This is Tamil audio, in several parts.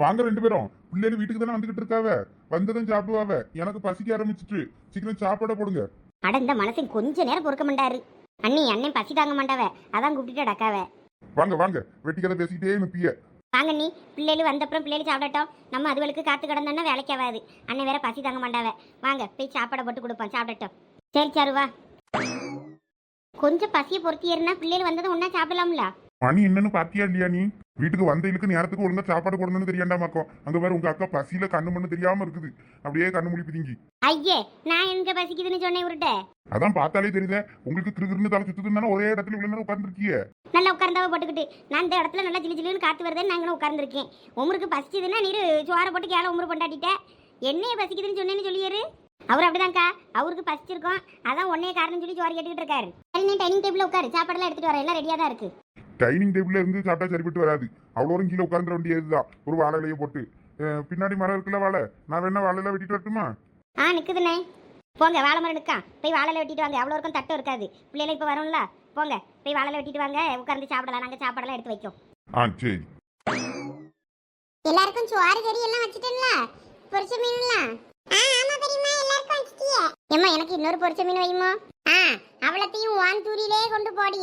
வாங்க ரெண்டு பேரும். பிள்ளைகள் வீட்டுக்கு தானே வந்துகிட்டு இருக்காவ? வந்ததும் சாப்பிடுவாவ. எனக்கு பசிக்க ஆரம்பிச்சிட்டு சீக்கிரம் சாப்பாட போடுங்க. அட இந்த மனசன் கொஞ்ச நேரம் பொறுக்க மாட்டாரு. அண்ணி அண்ணன் பசி தாங்க மாட்டாவ. அதான் கூப்பிட்டு டக்காவ வாங்க வாங்க. வெட்டிக்கதை பேசிக்கிட்டே நிப்பிய. வாங்க நீ பிள்ளைகள் வந்தப்புறம் பிள்ளைகள் சாப்பிடட்டும். நம்ம அதுகளுக்கு காத்து கிடந்தோன்னா வேலைக்கு ஆகாது. அண்ணன் வேற பசி தாங்க மாட்டாவ. வாங்க போய் சாப்பாடை போட்டு கொடுப்போம். சாப்பிடட்டும். சரி சாரு வா கொஞ்சம் பசியை பொறுத்தி ஏறினா பிள்ளைகள் வந்ததும் ஒன்றா சாப்பிடலாம்ல? மணி என்னன்னு பாத்தியா இல்லையா நீ? வீட்டுக்கு வந்த இழுக்கு நேரத்துக்கு ஒழுங்கா சாப்பாடு போடணும்னு தெரியாண்டாமாக்கும் அங்க வேற உங்க அக்கா பசியில கண்ணு மண்ணு தெரியாம இருக்குது. அப்படியே கண்ணு முழி பிதிங்கி. ஐயே நான் எங்க பசிக்குதுன்னு சொன்னேன் உருட்ட? அதான் பார்த்தாலே தெரியுதே. உங்களுக்கு கிருகிருன்னு தலை சுத்துதுன்னு ஒரே இடத்துல இவ்வளவு நேரம் உட்கார்ந்துருக்கிய. நல்லா உட்கார்ந்தாவ போட்டுக்கிட்டு நான் இந்த இடத்துல நல்லா ஜிலி ஜிலின்னு காத்து வருதுன்னு இங்கே உட்கார்ந்துருக்கேன். உமருக்கு பசிச்சதுன்னா நீர் சோறை போட்டு கேள உமரு கொண்டாடிட்ட என்னைய பசிக்குதுன்னு சொன்னேன்னு சொல்லியாரு? அவர் அப்படிதான்க்கா. அவருக்கு பசிச்சிருக்கோம். அதான் உன்னைய காரணம் சொல்லி சோறு கேட்டுக்கிட்டு இருக்காரு. சரி நீ டைனிங் டேபிள் உட்காரு. சாப்பாடெல்லாம் எடுத்துட்டு வரேன். எல்லாம் ரெடியாக தான் இருக்கு. டைனிங் டேபிள்ல இருந்து சாப்பிட்டா சரிப்பட்டு வராது. அவ்வளோ கீழே உட்கார்ந்துட வேண்டியதுதான். ஒரு வாழை இலையை போட்டு. அஹ் பின்னாடி மரம் இருக்குல்ல வாழை? நான் வேணா வாழையில வெட்டிட்டு வரட்டுமா? ஆ நிற்குதுண்ணே போங்க வாழை மரம் நிற்கா போய் வாழையில வெட்டிட்டு வாங்க. அவ்வளோ இருக்கும் தட்டும் இருக்காது. பிள்ளைல இப்போ வரும்ல. போங்க போய் வாழையில வெட்டிட்டு வாங்க. உட்கார்ந்து சாப்பிடலாம். நாங்கள் சாப்பாடெல்லாம் எடுத்து வைக்கோம். ஆ சரி. எல்லாருக்கும் சோறு கறி எல்லாம் வச்சுட்டேன்ல? பொரிச்ச மீன்லாம் ஆ ஆமா பெரியம்மா. எல்லாருக்கும் வச்சிட்டியே. ஏம்மா எனக்கு இன்னொரு பொரிச்ச மீன் வையுமா? ஆ அவளத்தையும் வான் தூரிலே கொண்டு போடி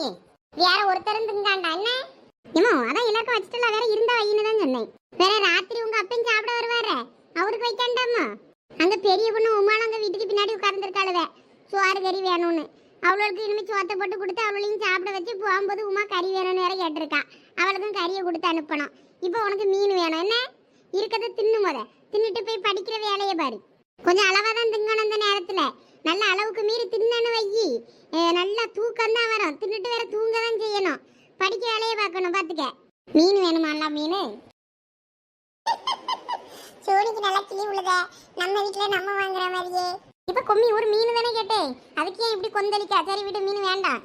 வேற ஒருத்தரும் திங்காண்டா என்ன? ஏமா அதான் எல்லாருக்கும் வச்சிட்டல வேற இருந்தா வையின்னு தான் சொன்னேன். வேற ராத்திரி உங்க அப்பன் சாப்பிட வருவாரு அவருக்கு வைக்காண்டாமா? அங்க பெரிய பொண்ணு உமானங்க வீட்டுக்கு பின்னாடி உட்கார்ந்துருக்காளுவ. சோறு கறி வேணும்னு. அவளுக்கு இனிமே சோத்தை போட்டு கொடுத்து அவளையும் சாப்பிட வச்சு போகும்போது உமா கறி வேணும்னு வேற கேட்டிருக்கா. அவளுக்கும் கறியை கொடுத்து அனுப்பணும். இப்போ உனக்கு மீன் வேணும் என்ன? இருக்கிறத தின்னு முத. தின்னுட்டு போய் படிக்கிற வேலையை பாரு. கொஞ்சம் அளவாக தான் திங்கணும் அந்த நேரத்துல. நல்ல அளவுக்கு மீறி தின்னன்னு வையி. நல்லா தூக்கம் தான் வரும். தின்னுட்டு வேற தூங்க தான் செய்யணும். படிக்க வேலையை பார்க்கணும் பாத்துக்க மீன் வேணுமாலாம் மீன்? சோனிக்கு நல்லா கிளி உழுத. நம்ம வீட்ல நம்ம வாங்குற மாதிரியே. இப்ப கொம்மி ஒரு மீன் தானே கேட்டேன். அதுக்கு ஏன் இப்படி கொந்தளிக்கா? சரி விட்டு மீன் வேண்டாம்.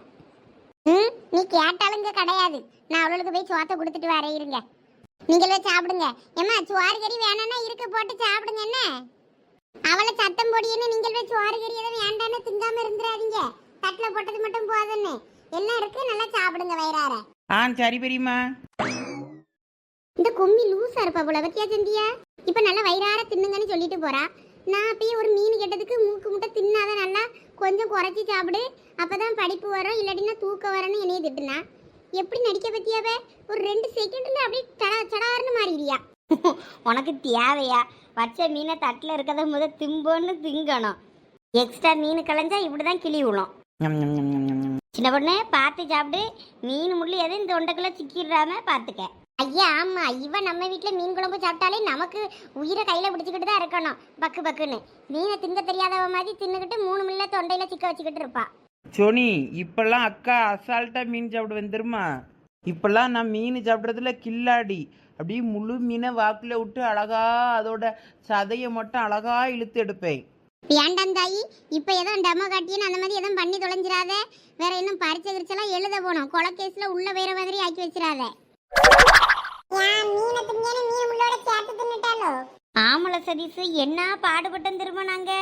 ம் நீ கேட்டாலுங்க கிடையாது. நான் அவளுக்கு போய் சோத்தை கொடுத்துட்டு வரேன் இருங்க. நீங்களே சாப்பிடுங்க. ஏம்மா சோறு கறி வேணும்னா இருக்க போட்டு சாப்பிடுங்க என்ன? அவளை சத்தம் பொடியன்னு நீங்கள் போய் சோறு கறி எதுவும் வேண்டான்னு திங்காம இருந்துடாதீங்க தட்டுல போட்டது மட்டும் போதுன்னு எல்லாம் இருக்கு நல்லா சாப்பிடுங்க வயிறார. ஆ சரி பெரியம்மா. இந்த கும்மி லூசா இருப்பா போல பத்தியா சந்தியா? இப்ப நல்லா வயிறார தின்னுங்கன்னு சொல்லிட்டு போறா. நான் அப்பயே ஒரு மீன் கேட்டதுக்கு மூக்கு முட்டை தின்னாதான் நல்லா கொஞ்சம் குறைச்சி சாப்பிடு. அப்பதான் படிப்பு வரும் இல்லாட்டினா தூக்கம் வரணும் என்னைய திட்டுனா. எப்படி நடிக்க பத்தியாவ? ஒரு ரெண்டு செகண்ட்ல அப்படியே சடா சடார்னு மாறிடுறியா உனக்கு தேவையா? வச்ச மீனை தட்டில் இருக்கிறத முத திம்போன்னு திங்கணும். எக்ஸ்ட்ரா மீன் கலைஞ்சா இப்படிதான் கிளி விழும். சின்ன பொண்ணு பார்த்து சாப்பிடு. மீன் முள்ளு எதுவும் இந்த தொண்டைக்குள்ள சிக்கிடாம பார்த்துக்க. ஐயா ஆமா இவ நம்ம வீட்ல மீன் குழம்பு சாப்பிட்டாலே நமக்கு உயிரை கையில பிடிச்சிக்கிட்டு தான் இருக்கணும். பக்கு பக்குன்னு. மீனை திங்க தெரியாதவ மாதிரி தின்னுக்கிட்டு மூணு மில்ல தொண்டையில சிக்க வச்சுக்கிட்டு இருப்பா. சோனி இப்பெல்லாம் அக்கா அசால்ட்டா மீன் சாப்பிட வந்துருமா இப்பெல்லாம் நான் மீன் சாப்பிட்றதுல கில்லாடி. அப்படியே முழு மீனை வாக்குல விட்டு அழகா அதோட சதையை மட்டும் அழகா இழுத்து எடுப்பேன். வேண்டாம் தாயி இப்ப ஏதோ டெமோ காட்டின்னு அந்த மாதிரி எதுவும் பண்ணி தொலைஞ்சிராத. வேற இன்னும் பரிச்சை கிரிச்செல்லாம் எழுத போனோம். கொலக்கேஸ்ல உள்ள வேற மாதிரி ஆக்கி வச்சிராத. ஆமல சதீஷ் என்ன பாடுபட்டம் திரும்ப நாங்க?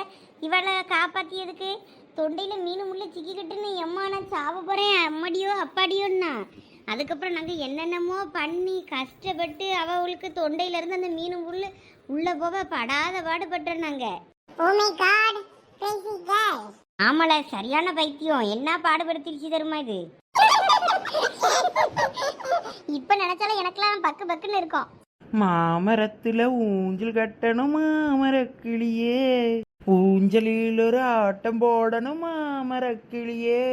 இவளை காப்பாத்தியதுக்கு தொண்டையில மீன் முள்ள சிக்கிக்கிட்டுன்னு எம்மா நான் சாவ போறேன் அம்மடியோ அப்பாடியோன்னா? அதுக்கப்புறம் நாங்க என்னென்னமோ பண்ணி கஷ்டப்பட்டு அவளுக்கு தொண்டையில இருந்து அந்த மீன் முள்ளு உள்ள போக படாத பாடுபட்டோம் நாங்க. ஆமால சரியான பைத்தியம். என்ன பாடுபடுத்திருச்சு தெரியுமா இது? இப்ப நினைச்சாலும் எனக்கெல்லாம் பக்கு பக்குன்னு இருக்கும். மாமரத்துல ஊஞ்சல் கட்டணும் மாமரக்கிளியே. ஊஞ்சலில் ஒரு ஆட்டம் போடணும் மாமரக்கிளியே.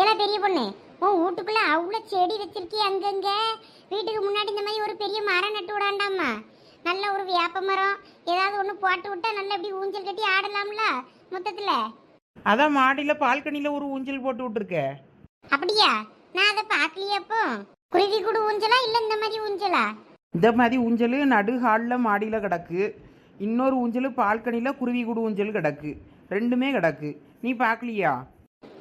ஏன்னா பெரிய பொண்ணு உன் வீட்டுக்குள்ள அவ்வளோ செடி வச்சிருக்கிய அங்கங்க. வீட்டுக்கு முன்னாடி இந்த மாதிரி ஒரு பெரிய மரம் நட்டு விடாண்டாமா? நல்ல ஒரு வேப்ப மரம். ஏதாவது ஒன்று போட்டு விட்டா நல்லா இப்படி ஊஞ்சல் கட்டி ஆடலாம்ல மொத்தத்தில்? அதான் மாடியில் பால்கனியில் ஒரு ஊஞ்சல் போட்டு விட்டுருக்க. அப்படியா? நான் அதை பார்க்கலையே அப்போ. குருவி கூடு ஊஞ்சலா இல்லை இந்த மாதிரி ஊஞ்சலா? இந்த மாதிரி ஊஞ்சல் நடு ஹாலில் மாடியில் கிடக்கு. இன்னொரு ஊஞ்சல் பால்கனியில் குருவி கூடு ஊஞ்சல் கிடக்கு. ரெண்டுமே கிடக்கு. நீ பார்க்கலையா?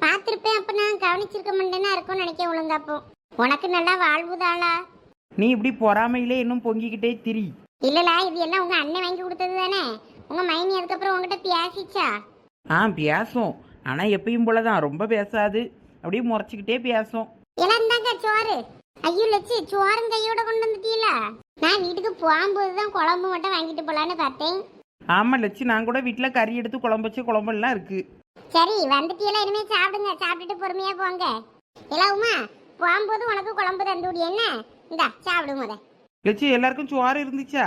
பார்த்துருப்பேன் அப்போ நான் கவனிச்சிருக்க மாட்டேன்னா இருக்கும்னு நினைக்க ஒழுங்கா அப்போ உனக்கு நல்லா வாழ்வுதாளா நீ இப்படி பொறாமையிலே இன்னும் பொங்கிக்கிட்டே திரி. இல்லல இது எல்லாம் உங்க அண்ணன் வாங்கி கொடுத்தது தானே? உங்க மைனி அதுக்கப்புறம் உங்ககிட்ட பேசிச்சா ஆ பேசும் ஆனால் எப்பயும் போல தான் ரொம்ப பேசாது. அப்படியே முறைச்சிக்கிட்டே பேசும் எல்லாம் இருந்தாங்க சோறு. ஐயோ லட்சு சோறும் கையோட கொண்டு வந்துட்டீல? நான் வீட்டுக்கு போகும்போது தான் குழம்பு மட்டும் வாங்கிட்டு போலான்னு பார்த்தேன். ஆமாம் லட்சு நான் கூட வீட்டில் கறி எடுத்து குழம்பு வச்சு குழம்பெல்லாம் இருக்குது சரி வந்துட்டீங்களா இனிமே சாப்பிடுங்க. சாப்பிட்டுட்டு பொறுமையா போங்க. உமா போகும்போது உனக்கு குழம்பு தந்து விடு என்ன? இந்தா சாப்பிடு முத. லட்சு எல்லாருக்கும் சோறு இருந்துச்சா?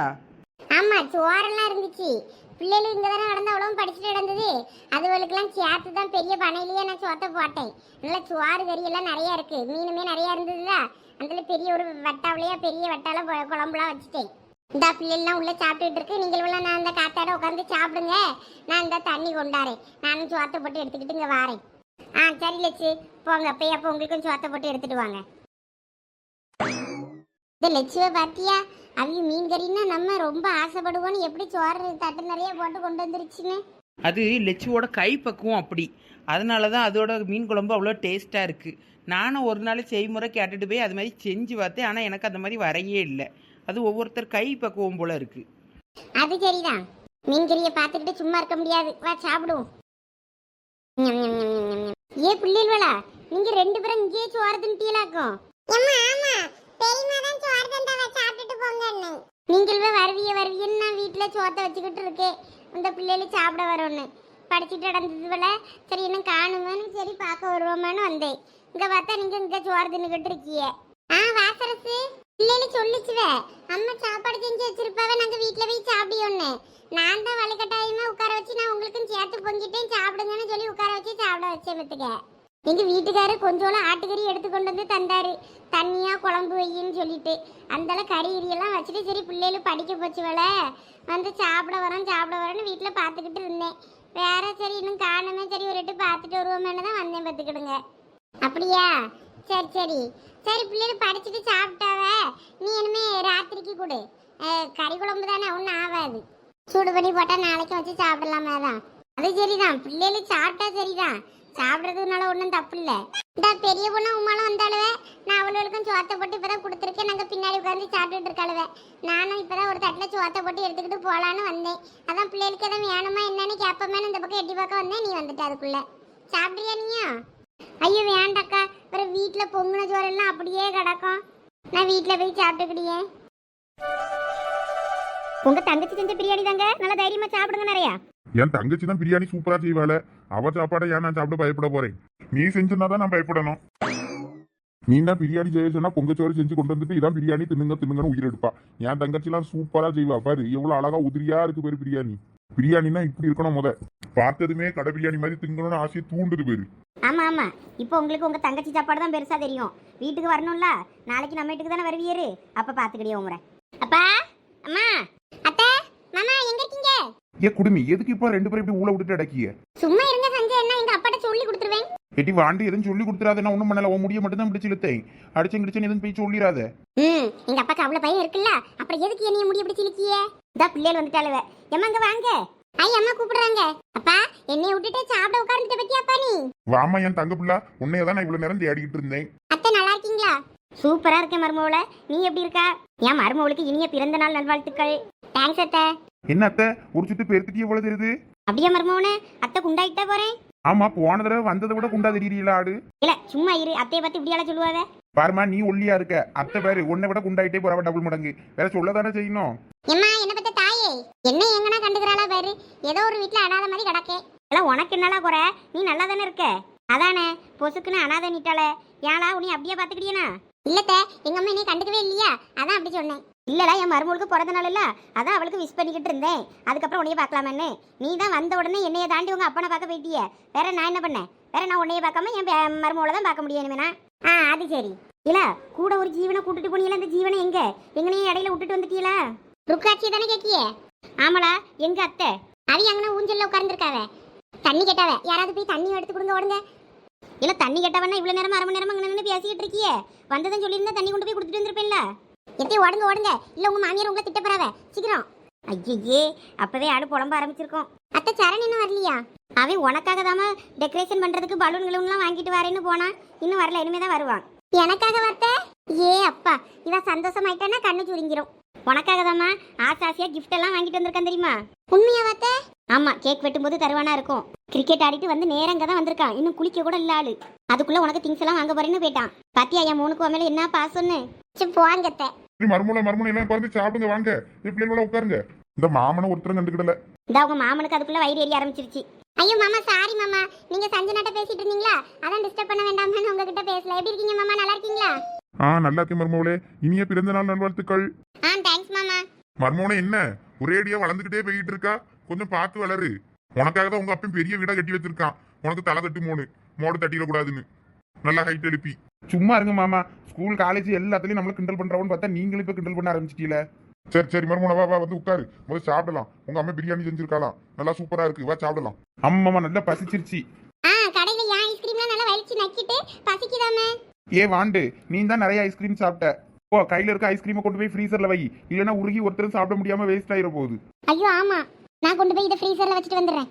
ஆமா சோறெல்லாம் இருந்துச்சு. பிள்ளைகள் இங்க தானே நடந்து அவ்வளவும் படிச்சுட்டு நடந்தது. அதுகளுக்கெல்லாம் சேர்த்து தான் பெரிய பனையிலேயே நான் சோத்தை போட்டேன். நல்ல சோறு கறி எல்லாம் நிறைய இருக்கு. மீனுமே நிறைய இருந்ததுல. அதில் பெரிய ஒரு வட்டாவிலையா பெரிய வட்டால குழம்புலாம் வச்சுட்டேன். இந்த பிள்ளைலாம் உள்ள சாப்பிட்டுட்டு இருக்கு. நீங்களும் நான் இந்த காத்தாட உட்காந்து சாப்பிடுங்க. நான் இந்த தண்ணி கொண்டாரேன் நானும் சோத்தை போட்டு எடுத்துக்கிட்டு இங்கே வாரேன். ஆ சரி லட்சு. போங்க. போய் அப்போ உங்களுக்கும் சோத்தை போட்டு எடுத்துட்டு வாங்க. இந்த லட்சுவை பார்த்தியா அவங்க மீன் கறின்னா நம்ம ரொம்ப ஆசைப்படுவோன்னு எப்படி சோறு தட்டு நிறைய போட்டு கொண்டு வந்துருச்சுன்னு? அது லெச்சுவோட கை பக்குவம் அப்படி. அதனால தான் அதோட மீன் குழம்பு அவ்வளோ டேஸ்ட்டாக இருக்குது நானும் ஒரு நாள் செய்முறை கேட்டுட்டு போய் அது மாதிரி செஞ்சு பார்த்தேன். ஆனால் எனக்கு அந்த மாதிரி வரையே இல்லை. அது ஒவ்வொருத்தர் கை பக்குவம் போல இருக்குது அது சரிதான். மீன் கறியை பார்த்துக்கிட்டு சும்மா இருக்க முடியாது. வா சாப்பிடுவோம். ஏ பிள்ளைகளா நீங்க ரெண்டு பேரும் இங்கேயே சோறு தின்ட்டீங்களாக்கும்? நீங்களே வருவிய வருவியன்னு நான் வீட்டுல சோத்தை வச்சுக்கிட்டு இருக்கேன். இந்த பிள்ளைகள் சாப்பிட வரோன்னு. படிச்சுட்டு நடந்தது போல சரி இன்னும் காணுமேன்னு சரி பார்க்க வருவோமேன்னு வந்தேன். இங்க பார்த்தா நீங்க இங்க சோறு தின்னுகிட்டு இருக்கீங்க ஆ வாசரசு இல்லைன்னு சொல்லிச்சுவ. அம்மா சாப்பாடு செஞ்சு வச்சிருப்பாவே நாங்க வீட்டுல போய் சாப்பிடியோன்னு நான் தான் வலுக்கட்டாயமா உட்கார வச்சு நான் உங்களுக்கும் சேர்த்து பொங்கிட்டேன் சாப்பிடுங்கன்னு சொல்லி உட்கார வச்சு சாப்பிட வச்சேன் பத்துக்க எங்க வீட்டுக்காரர் கொஞ்சோல ஆட்டுக்கறி எடுத்து கொண்டு வந்து தந்தாரு. தண்ணியா குழம்பு வையின்னு சொல்லிட்டு. அந்தால கறி எல்லாம் வச்சுட்டு சரி பிள்ளைகளும் படிக்க போச்சு வேலை வந்து சாப்பிட வரோம் சாப்பிட வரோன்னு வீட்டில் பார்த்துக்கிட்டு இருந்தேன். வேற சரி இன்னும் காணுமே சரி ஒரு எட்டு பார்த்துட்டு வருவோமேனு தான் வந்தேன் பார்த்துக்கிடுங்க. அப்படியா? சரி சரி. சரி பிள்ளைகள் படிச்சுட்டு சாப்பிட்டாவ. நீ இனிமே ராத்திரிக்கு கொடு. கறி குழம்பு தானே ஒன்றும் ஆகாது சூடு பண்ணி போட்டால் நாளைக்கு வச்சு சாப்பிடலாமே தான் அது சரிதான். பிள்ளைகள் சாப்பிட்டா சரிதான். சாப்பிட்றதுனால ஒன்றும் தப்பு இல்லை. இந்த பெரிய பொண்ணு உமாலும் வந்தாளுவே. நான் அவளுக்கும் சோத்தை போட்டு இப்பதான் கொடுத்துருக்கேன். நாங்கள் பின்னாடி உட்காந்து சாப்பிட்டுட்டு இருக்காளுவே. நானும் இப்பதான் ஒரு தட்டில் சோத்தை போட்டு எடுத்துக்கிட்டு போகலான்னு வந்தேன். அதான் பிள்ளைகளுக்கு எதுவும் வேணுமா என்னன்னு கேட்போமேனு இந்த பக்கம் எட்டி பக்கம் வந்தேன். நீ வந்துட்ட அதுக்குள்ள. சாப்பிட்றியா நீயா வீட்டில் பொங்குன சோறெல்லாம் அப்படியே கிடக்கும். நான் வீட்டில் போய் சாப்பிட்டுக்கிடியே. உங்க தங்கச்சி செஞ்ச பிரியாணி தாங்க? நல்லா தைரியமா சாப்பிடுங்க நிறையா. என் தங்கச்சி தான் பிரியாணி சூப்பரா செய்வாள. அவ சாப்பாடை ஏன் நான் சாப்பிட பயப்பட போறேன்? நீ செஞ்சுனா தான் நான் பயப்படணும். நீ தான் பிரியாணி செய்ய சொன்னா பொங்கச்சோறு செஞ்சு கொண்டு வந்துட்டு இதான் பிரியாணி தின்னுங்க தின்னுங்கன்னு உயிர் எடுப்பா. என் தங்கச்சிலாம் சூப்பரா செய்வா. பாரு எவ்வளவு அழகா உதிரியா இருக்கு பேரு பிரியாணி. பிரியாணினா இப்படி இருக்கணும் முத. பார்த்ததுமே கடை பிரியாணி மாதிரி திங்கணும்னு ஆசையை தூண்டுது பேரு. ஆமா ஆமா. இப்போ உங்களுக்கு உங்க தங்கச்சி சாப்பாடு தான் பெருசா தெரியும். வீட்டுக்கு வரணும்ல? நாளைக்கு நம்ம வீட்டுக்கு தானே வருவியரு அப்ப பாத்துக்கிடியே உங்களை அப்பா அம்மா அத்தை மாமா எங்க இருக்கீங்க? ஏ குடுமி எதுக்கு இப்போ ரெண்டு பேரும் இப்படி ஊழ விட்டுட்டு அடக்கிய? சும்மா இருங்க சஞ்சய் என்ன எங்க அப்பாட்ட சொல்லி கொடுத்துருவேன். எட்டி வாண்டி எதுவும் சொல்லி கொடுத்துறாத நான் ஒன்றும் பண்ணல. உன் முடிய மட்டும் தான் பிடிச்சி இழுத்தேன். அடிச்சு கிடிச்சு எதுவும் போய் சொல்லிடாத ம் எங்க அப்பாக்கு அவ்வளவு பயம் இருக்குல்ல? அப்புறம் எதுக்கு என்னைய முடி பிடிச்சி இழுக்கிய? இதா பிள்ளைகள் வந்துட்டாளுவ. எம்மா இங்க வாங்க. ஐ அம்மா கூப்பிடுறாங்க. அப்பா என்னைய விட்டுட்டு சாப்பிட உட்கார்ந்துட்ட பத்தியாப்பா நீ? வாமா என் தங்க பிள்ளை. உன்னைய தான் நான் இவ்வளவு நேரம் தேடிக்கிட்டு இருந்தேன். அத்தை நல்லா இருக்கீங்களா? சூப்பரா இருக்கேன் மருமவள. நீ எப்படி இருக்கா? என் மருமவளுக்கு இனிய பிறந்த நாள் நல்வாழ்த்துக்கள். தேங்க்ஸ் அத்தை. என்ன அத்தை? ஒரு சுத்து எவ்வளவு தெரியுது? அப்படியே மருமவனே அத்தை குண்டாயிட்டா போறேன். ஆமா போன தடவை வந்ததை விட குண்டா தெரியல ஆடு. இல்ல சும்மா இரு. அத்தைய பத்தி இப்படியால சொல்லுவாங்க பாருமா நீ ஒல்லியா இருக்க. அத்தை பேரு உன்னை விட குண்டாயிட்டே போறவ டபுள் மடங்கு. வேற சொல்லதானே செய்யணும்? எம்மா என்ன என்ன எங்கனா கண்டுக்கிறாளா பாரு. ஏதோ ஒரு வீட்டுல அனாத மாதிரி கிடக்கே. எல்லாம் உனக்கு என்னடா குறை? நீ நல்லா தானே இருக்க? அதானே பொசுக்குன்னு அனாதை நீட்டாளே ஏன்டா உன்னை அப்படியே பாத்துக்கிட்டியனா இல்லத்த எங்க அம்மா நீ கண்டுக்கவே இல்லையா? அதான் அப்படி சொன்னேன். இல்லடா என் மருமகளுக்கு பிறந்த நாள் இல்ல. அதான் அவளுக்கு விஷ் பண்ணிக்கிட்டு இருந்தேன். அதுக்கப்புறம் உன்னைய பார்க்கலாமன்னு. நீ தான் வந்த உடனே என்னைய தாண்டி உங்க அப்பனை பார்க்க போயிட்டிய. வேற நான் என்ன பண்ணேன்? வேற நான் உன்னைய பார்க்காம என் மருமகளை தான் பார்க்க முடியும் வேணா ஆ அது சரி. இல்ல கூட ஒரு ஜீவனை கூட்டிட்டு போனீங்களா? அந்த ஜீவனை எங்க? எங்கனையும் இடையில விட்டுட்டு வந்துட்டீங்களா? ருக்காட்சி தானே கேட்கியே? ஆமாடா எங்க அத்தை? அது எங்கன்னா ஊஞ்சல்ல உட்கார்ந்துருக்காவ. தண்ணி கேட்டாவ யாராவது போய் தண்ணி எடுத்து கொடுங்க உடனே இல்ல தண்ணி கேட்டவனா இவ்வளவு நேரம் அரை மணி நேரம் அங்க நின்று பேசிக்கிட்டு இருக்கியே? வந்ததும் சொல்லியிருந்தா தண்ணி கொண்டு போய் கொடுத்துட்டு வந்திருப்பேன்ல. எத்தி ஓடுங்க ஓடுங்க. இல்ல உங்க மாமியார் உங்களை திட்ட போறாவ. சீக்கிரம். ஐயே அப்பவே ஆடு புலம்ப ஆரம்பிச்சிருக்கோம். அத்தை சரண் இன்னும் வரலையா? அவன் உனக்காக தாம டெக்கரேஷன் பண்றதுக்கு பலூன்களும்லாம் வாங்கிட்டு வரேன்னு போனா இன்னும் வரல இனிமே தான் வருவான். எனக்காக வரத்த? ஏ அப்பா இவன் சந்தோஷமாயிட்டானா கண்ணு சுருங்கிரும். உனக்காக தாம்மா ஆசை ஆசையா கிஃப்ட் எல்லாம் வாங்கிட்டு வந்திருக்கான் தெரியுமா? உண்மையா வாத்த? ஆமா கேக் வெட்டும்போது தருவானா இருக்கும். கிரிக்கெட் ஆடிட்டு வந்து நேரங்க தான் வந்திருக்கான். இன்னும் குளிக்க கூட இல்ல ஆளு. அதுக்குள்ள உனக்கு திங்ஸ் எல்லாம் வாங்க போறேன்னு போயிட்டான். பாத்தியா என் மூணுக்கு மேல என்ன பாசம்னு சரி போங்கத்த மறுமூல மறுமூல எல்லாம் உட்கார்ந்து சாப்பிடுங்க வாங்க. பிள்ளைகளோட உட்காருங்க. இந்த மாமனை ஒருத்தரும் கண்டுக்கிடல. இந்த உங்க மாமனுக்கு அதுக்குள்ள வயிறு எரிய ஆரம்பிச்சிருச்சு. ஐயோ மாமா சாரி மாமா. நீங்க சஞ்சனாட்ட பேசிட்டு இருந்தீங்களா? அதான் டிஸ்டர்ப் பண்ண வேண்டாம்னு உங்ககிட்ட பேசல. எப்படி இருக்கீங்க மாமா? நல்லா இருக்கீங்களா? ஆ நல்லா இருக்கேன் மருமகளே. இனிய பிறந்த நாள் நல்வாழ்த்துக்கள். ஆ தேங்க்ஸ் மாமா. மர்மோனே என்ன? ஒரேடியா வளர்ந்துகிட்டே போயிட்டு இருக்கா? கொஞ்சம் பார்த்து வளரு. உனக்காக தான் உங்க அப்பன் பெரிய வீடா கட்டி வச்சிருக்கான். உனக்கு தலை தட்டு மூணு மோடு தட்டிட கூடாதுன்னு. நல்லா ஹைட் எழுப்பி. சும்மா இருங்க மாமா. ஸ்கூல் காலேஜ் எல்லாத்துலயும் நம்மள கிண்டல் பண்றவன்னு பார்த்தா நீங்களும் இப்ப கிண்டல் பண்ண ஆரம்பிச்சிட்டீல. சரி சரி மர்மோன வா வா வந்து உட்காரு. முதல்ல சாப்பிடலாம். உங்க அம்மா பிரியாணி செஞ்சிருக்காளாம் நல்லா சூப்பரா இருக்கு. வா சாப்பிடலாம். அம்மாமா நல்லா பசிச்சிருச்சு. ஆ கடையில ஏன் ஐஸ்கிரீம்லாம் நல்லா வலிச்சு நக்கிட்டு பசிக்குதாமே ஏ வாண்டு நீ தான் நிறைய ஐஸ்கிரீம் சாப்பிட்ட. ஓ கையில இருக்க ஐஸ்கிரீமை கொண்டு போய் ஃப்ரீசர்ல வை. இல்லைன்னா உருகி ஒருத்தரும் சாப்பிட முடியாம வேஸ்ட் ஆயிர போகுது ஐயோ ஆமா. நான் கொண்டு போய் இதை ஃப்ரீசர்ல வச்சுட்டு வந்துடுறேன்.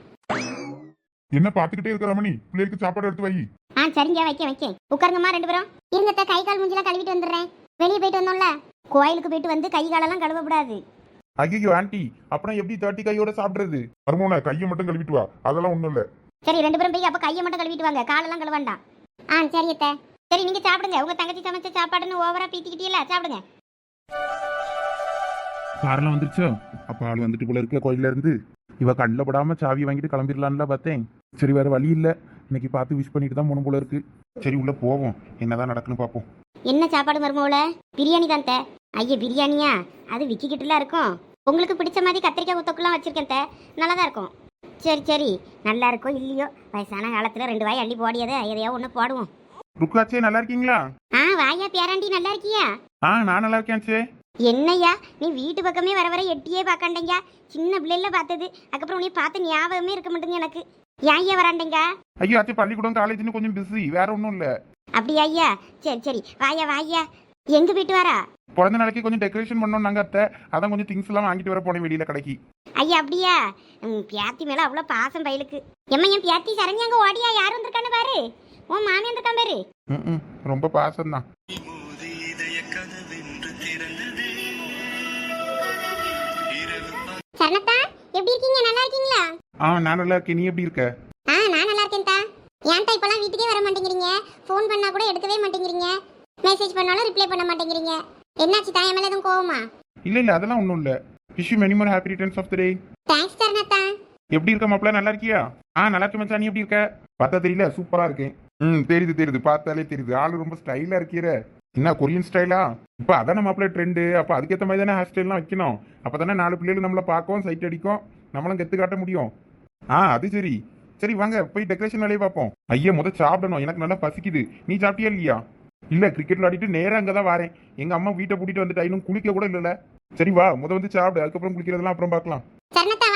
என்ன பாத்துக்கிட்டே இருக்கிற மணி பிள்ளைகளுக்கு சாப்பாடு எடுத்து வை. ஆ சரிங்க வைக்க வைக்க உட்காருங்கம்மா ரெண்டு பேரும். இருங்கத்த கை கால் மூஞ்சிலாம் கழுவிட்டு வந்துடுறேன். வெளியே போயிட்டு வந்தோம்ல. கோயிலுக்கு போயிட்டு வந்து கை காலெல்லாம் கழுவக்கூடாது ஐயோ ஆண்டி அப்புறம் எப்படி தேர்ட்டி கையோட சாப்பிடுறது? மர்மோன கையை மட்டும் கழுவிட்டு வா. அதெல்லாம் ஒண்ணும் இல்ல. சரி ரெண்டு பேரும் போய் அப்ப கையை மட்டும் கழுவிட்டு வாங்க. காலெல்லாம் கழுவ வேண்டாம் ஆ சரி அத்தை. சரி நீங்க சாப்பிடுங்க. உங்க தங்கச்சி சமைச்ச சாப்பாடுன்னு ஓவரா பீத்திக்கிட்டீல சாப்பிடுங்க. காரெல்லாம் வந்துருச்சோ? அப்ப ஆள் வந்துட்டு போல இருக்க கோயில்ல இருந்து. இவ கண்ணில் படாம சாவி வாங்கிட்டு கிளம்பிடலான்ல பார்த்தேன். சரி வேற வழி இல்ல. இன்னைக்கு பார்த்து விஷ் பண்ணிட்டு தான் போகணும் போல இருக்கு. சரி உள்ள போவோம். என்னதான் நடக்குன்னு பார்ப்போம். என்ன சாப்பாடு மருமவுல பிரியாணி தான் தே ஐயா பிரியாணியா? அது விக்கிக்கிட்டுலாம் இருக்கும். உங்களுக்கு பிடிச்ச மாதிரி கத்திரிக்காய் உத்தக்குலாம் வச்சிருக்கேன் தே. நல்லா தான் இருக்கும். சரி சரி. நல்லா இருக்கோ இல்லையோ? வயசான காலத்துல ரெண்டு வாய் அள்ளி போடியதை எதையோ ஒன்று போடுவோம். ருக்லாச்சே நல்லா இருக்கீங்களா? ஆ வாயா பேராண்டி நல்லா இருக்கியா? ஆ நான் நல்லா இருக்கேன் சே என்னய்யா நீ வீட்டு பக்கமே வர வர எட்டியே பார்க்கண்டீங்க. சின்ன பிள்ளைல பார்த்தது. அதுக்கப்புறம் உன்னை பார்த்து ஞாபகமே இருக்க மாட்டேங்க எனக்கு. ஏன் ஏன் வராண்டீங்க? ஐயோ ஆச்சு பள்ளிக்கூடம் காலேஜ்னு கொஞ்சம் பிஸி வேற ஒன்றும் இல்லை. அப்படியா ஐயா? சரி சரி. வாயா வாயா. எங்க போயிட்டு வரா? பிறந்த நாளைக்கு கொஞ்சம் டெக்கரேஷன் பண்ணோம் நாங்கள் அத்தை. அதான் கொஞ்சம் திங்ஸ் எல்லாம் வாங்கிட்டு வர போனேன் வெளியில கடைக்கு. ஐயா அப்படியா? உம், பியாத்தி மேல அவ்வளோ பாசம் பயிலுக்கு. எம்மா என் பியாத்தி சரஞ்சாங்க ஓடியா? யார் வந்திருக்கான்னு பாரு. உன் மாமி வந்திருக்கான் பாரு. ரொம்ப பாசம் தான் சரணத்தா எப்படி இருக்கீங்க? நல்லா இருக்கீங்களா? ஆ நான் நல்லா இருக்கேன். நீ எப்படி இருக்க? ஆ நான் நல்லா இருக்கேன் தா ஏன்டா இப்பெல்லாம் வீட்டுக்கே வர மாட்டேங்கிறீங்க? ஃபோன் பண்ணா கூட எடுக்கவே மாட்டேங்கிறீங்க. மெசேஜ் பண்ணாலும் ரிப்ளை பண்ண மாட்டேங்கிறீங்க. என்னாச்சு தான் மேல எதுவும் கோவமா? இல்ல இல்ல அதெல்லாம் ஒன்றும் இல்லை. Wish many more happy returns of the day thanks சரணத்தா எப்படி இருக்க மாப்பிள்ள? நல்லா இருக்கியா? ஆ நல்லா இருக்க மச்சான். நீ எப்படி இருக்க? பார்த்தா தெரியல சூப்பரா இருக்கேன். ம் தெரியுது தெரியுது. பார்த்தாலே தெரியுது. ஆளு ரொம்ப ஸ்டைலா இருக்கிற என்ன கொரியன் ஸ்டைலா இப்போ அதான மாப்பிள்ள ட்ரெண்டு அப்போ அதுக்கேற்ற மாதிரி தானே ஹேர் ஸ்டைல்லாம் வைக்கணும். அப்போ தானே நாலு பிள்ளைகள் நம்மளை பார்க்கவும் சைட் அடிக்கும். நம்மளும் கெத்து காட்ட முடியும். ஆ அது சரி. சரி வாங்க போய் டெக்கரேஷன் வேலையை பார்ப்போம். ஐயா முத சாப்பிடணும். எனக்கு நல்லா பசிக்குது. நீ சாப்பிட்டியா இல்லையா? இல்ல கிரிக்கெட் விளையாடிட்டு நேரா அங்கே தான் வரேன். எங்க அம்மா வீட்டை கூட்டிட்டு வந்துட்டா இன்னும் குளிக்க கூட இல்லைல்ல. சரி வா. முத வந்து சாப்பிடு. அதுக்கப்புறம் குளிக்கிறதெல்லாம் அப்புறம் பார்க்கலாம். சரணத்தா